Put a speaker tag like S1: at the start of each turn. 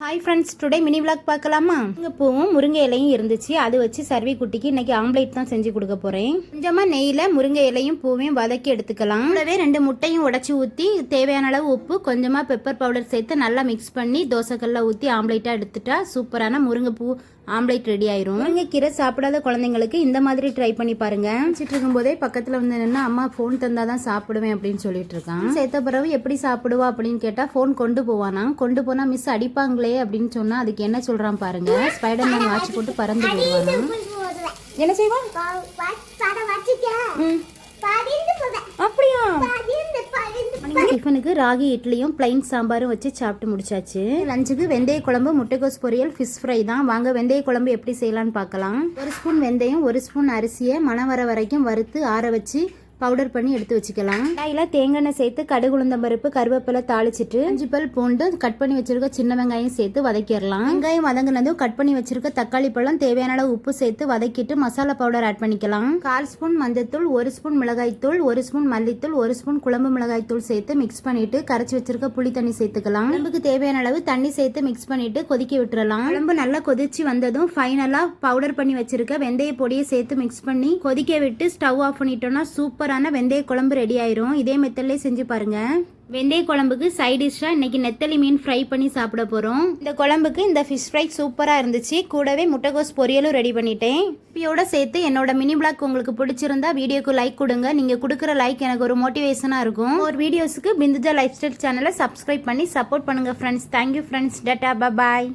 S1: Hi friends today mini vlog பார்க்கலாமா? இங்கே பூவும் முருங்கை இலையும் இருந்துச்சு. அது வச்சு சர்வி குட்டிக்கு இன்னைக்கு ஆம்லேட் தான் செஞ்சு கொடுக்க போகிறேன் கொஞ்சமாக நெய்யில் முருங்கை இலையும் பூவையும் வதக்கி எடுத்துக்கலாம். கூடவே ரெண்டு முட்டையும் உடச்சி ஊற்றி தேவையான அளவு உப்பு கொஞ்சமாக பெப்பர் பவுடர் சேர்த்து நல்லா மிக்ஸ் பண்ணி தோசைக்கல்ல ஊற்றி ஆம்லேட்டாக எடுத்துட்டா சூப்பரான முருங்கைப்பூ ஆம்லேட் ரெடி ஆயிரும். முருங்கைக்கீரை சாப்பிடாத குழந்தைங்களுக்கு இந்த மாதிரி ட்ரை பண்ணி பாருங்க. வச்சுட்டு இருக்கும்போதே பக்கத்தில் வந்து நின்று அம்மா ஃபோன் தந்தாதான் தான் சாப்பிடுவேன் அப்படின்னு சொல்லிட்டு இருக்கான் சேர்த்த பிறகு எப்படி சாப்பிடுவா? அப்படின்னு கேட்டால் ஃபோன் கொண்டு போவானா? கொண்டு போனால் மிஸ் அடிப்பாங்களே அப்படின்னு சொன்னா அதுக்கு என்ன சொல்றான் பாருங்க. ஸ்பைடர் மேன் வாட்ச் போட்டு பறந்து போயிடுவானா? என்ன செய்வான் டிஃபனுக்கு ராகி இட்லியும் பிளைன் சாம்பாரும் வச்சு சாப்பிட்டு முடிச்சாச்சு. லஞ்சுக்கு வெந்தய குழம்பு முட்டைக்கோஸ் பொரியல் ஃபிஷ் ஃப்ரை தான். வாங்க வெந்தய குழம்பு எப்படி செய்யலாம்னு பார்க்கலாம். ஒரு ஸ்பூன் வெந்தயம் ஒரு ஸ்பூன் அரிசியை மணம் வர வரைக்கும் வறுத்து ஆற வச்சு பவுடர் பண்ணி எடுத்து வச்சுக்கலாம். கடாயில் தேங்காய் எண்ணெய் சேர்த்து கடுகு உளுந்தம் பருப்பு கருவேப்பிலை தாளிச்சிட்டு அஞ்சு பல் பூண்டு கட் பண்ணி வச்சிருக்க சின்ன வெங்காயம் சேர்த்து வதக்கிடலாம். வெங்காயம் வதங்கினதும் கட் பண்ணி வச்சிருக்க தக்காளி பழம் தேவையான அளவு உப்பு சேர்த்து வதக்கிட்டு மசாலா பவுடர் ஆட் பண்ணிக்கலாம். கால் ஸ்பூன் மஞ்சத்தூள் ஒரு ஸ்பூன் மிளகாய்த்தூள் ஒரு ஸ்பூன் மல்லித்தூள் ஒரு ஸ்பூன் குழம்பு மிளகாய்த்தூள் சேர்த்து மிக்ஸ் பண்ணிட்டு கரைச்சி வச்சிருக்க புளி தண்ணி சேர்த்துக்கலாம். குழம்புக்கு தேவையான அளவு தண்ணி சேர்த்து மிக்ஸ் பண்ணிட்டு கொதிக்க விட்டுறலாம். குழம்பு நல்லா கொதிச்சு வந்ததும் ஃபைனலா பவுடர் பண்ணி வச்சிருக்க வெந்தய பொடியை சேர்த்து மிக்ஸ் பண்ணி கொதிக்க விட்டு ஸ்டவ் ஆஃப் பண்ணிட்டோம்னா சூப்பரான வெந்தய குழம்பு ரெடி ஆயிரும். இதே மெத்தட்லேயே செஞ்சு பாருங்க. வெந்தய குழம்புக்கு சைட் டிஷ்ஷாக இன்னைக்கு நெத்தலி மீன் ஃப்ரை பண்ணி சாப்பிட போகிறோம் இந்த குழம்புக்கு இந்த ஃபிஷ் ஃப்ரை சூப்பராக இருந்துச்சு. கூடவே முட்டைகோஸ் பொரியலும் ரெடி பண்ணிட்டேன். இப்பயோட சேர்த்து என்னோட மினி பிளாக் உங்களுக்கு பிடிச்சிருந்தா வீடியோக்கு லைக் கொடுங்க. நீங்கள் கொடுக்குற லைக் எனக்கு ஒரு மோட்டிவேஷனாக இருக்கும். ஒரு வீடியோஸுக்கு பிந்துஜா லைஃப் ஸ்டைல் சேனலை சப்ஸ்கிரைப் பண்ணி சப்போர்ட் பண்ணுங்கள் friends thank you friends tata bye